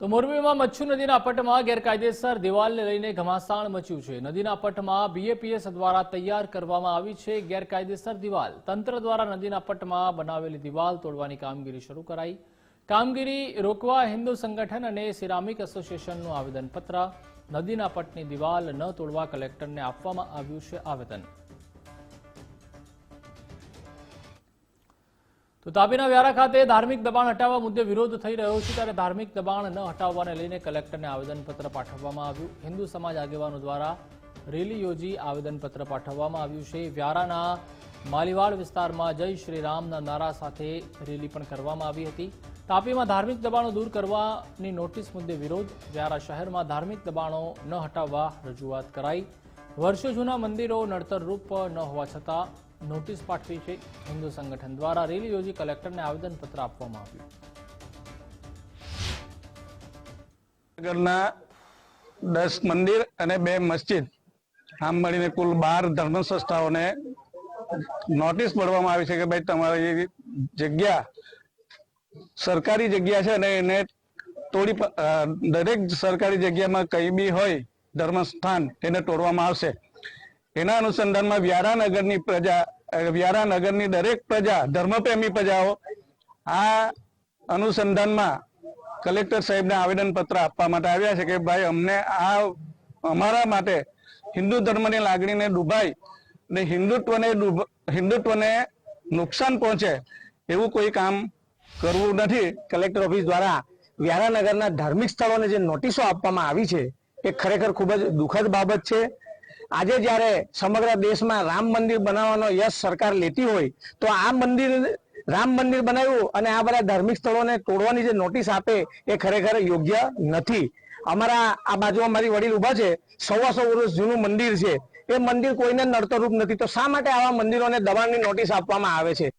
તો મોરબીમાં મચ્છુ નદીના પટમાં ગેરકાયદેસર દિવાલને લઈને ઘમાસાણ મચ્યું છે. નદીના પટમાં બીએપીએસ દ્વારા તૈયાર કરવામાં આવી છે ગેરકાયદેસર દિવાલ. તંત્ર દ્વારા નદીના પટમાં બનાવેલી દિવાલ તોડવાની કામગીરી શરૂ કરાઈ. કામગીરી રોકવા હિન્દુ સંગઠન અને સિરામિક એસોસિએશનનું આવેદનપત્ર. નદીના પટની દિવાલ ન તોડવા કલેક્ટરને આપવામાં આવ્યું છે આવેદન. તો તાપીના વ્યારા ખાતે ધાર્મિક દબાણ હટાવવા મુદ્દે વિરોધ થઈ રહ્યો છે ત્યારે ધાર્મિક દબાણ ન હટાવવાને લઈને કલેક્ટરને આવેદનપત્ર પાઠવવામાં આવ્યું. હિન્દુ સમાજ આગેવાનો દ્વારા રેલી યોજી આવેદનપત્ર પાઠવવામાં આવ્યું છે. વ્યારાના માલીવાડ વિસ્તારમાં જય શ્રી રામના નારા સાથે રેલી પણ કરવામાં આવી હતી. તાપીમાં ધાર્મિક દબાણો દૂર કરવાની નોટિસ મુદ્દે વિરોધ. વ્યારા શહેરમાં ધાર્મિક દબાણો ન હટાવવા રજૂઆત કરાઈ. વર્ષો જૂના મંદિરો નડતરરૂપ ન હોવા છતાં નોટિસ પાઠવી છે. હિન્દુ સંગઠન દ્વારા રેલી યોજી કલેક્ટરને આવેદનપત્ર આપવામાં આવ્યું. નગરના દસ મંદિર અને બે મસ્જિદ આમ મળીને કુલ બાર ધર્મ સંસ્થાઓને નોટિસ મળવામાં આવી છે કે ભાઈ તમારી જગ્યા સરકારી જગ્યા છે અને એને તોડી દરેક સરકારી જગ્યામાં કઈ બી હોય ધર્મ સ્થાન એને તોડવામાં આવશે. એના અનુસંધાનમાં વ્યારા નગરની પ્રજા વ્યારાનગરની વ્યારા નગરની દરેક પ્રજા, ધર્મપ્રેમી પ્રજાઓ, આ અનુસંધાનમાં કલેક્ટર સાહેબને આવેદન પત્ર આપવા માટે આવ્યા છે કે ભાઈ, અમને આ, અમારા માટે હિન્દુ ધર્મની લાગણીને ડૂબાઈ ને હિન્દુત્વને હિન્દુત્વને નુકસાન પહોંચે એવું કોઈ કામ કરવું નથી. કલેક્ટર ઓફિસ દ્વારા વ્યારાનગરના ધાર્મિક સ્થળોને જે નોટિસો આપવામાં આવી છે, એ ખરેખર ખૂબ જ દુઃખદ બાબત છે. આજે જ્યારે સમગ્ર દેશમાં રામ મંદિર બનાવવાનો યશ સરકાર લેતી હોય, તો આ મંદિર, રામ મંદિર બનાવ્યું અને આ બધા ધાર્મિક સ્થળોને તોડવાની જે નોટિસ આપે એ ખરેખર યોગ્ય નથી. અમારા આ બાજુમાં મારી વડીલ ઊભા છે, સવા સો વર્ષ જૂનું મંદિર છે. એ મંદિર કોઈને નડતરૂપ નથી. તો શા માટે આવા મંદિરોને દબાણની નોટિસ આપવામાં આવે છે?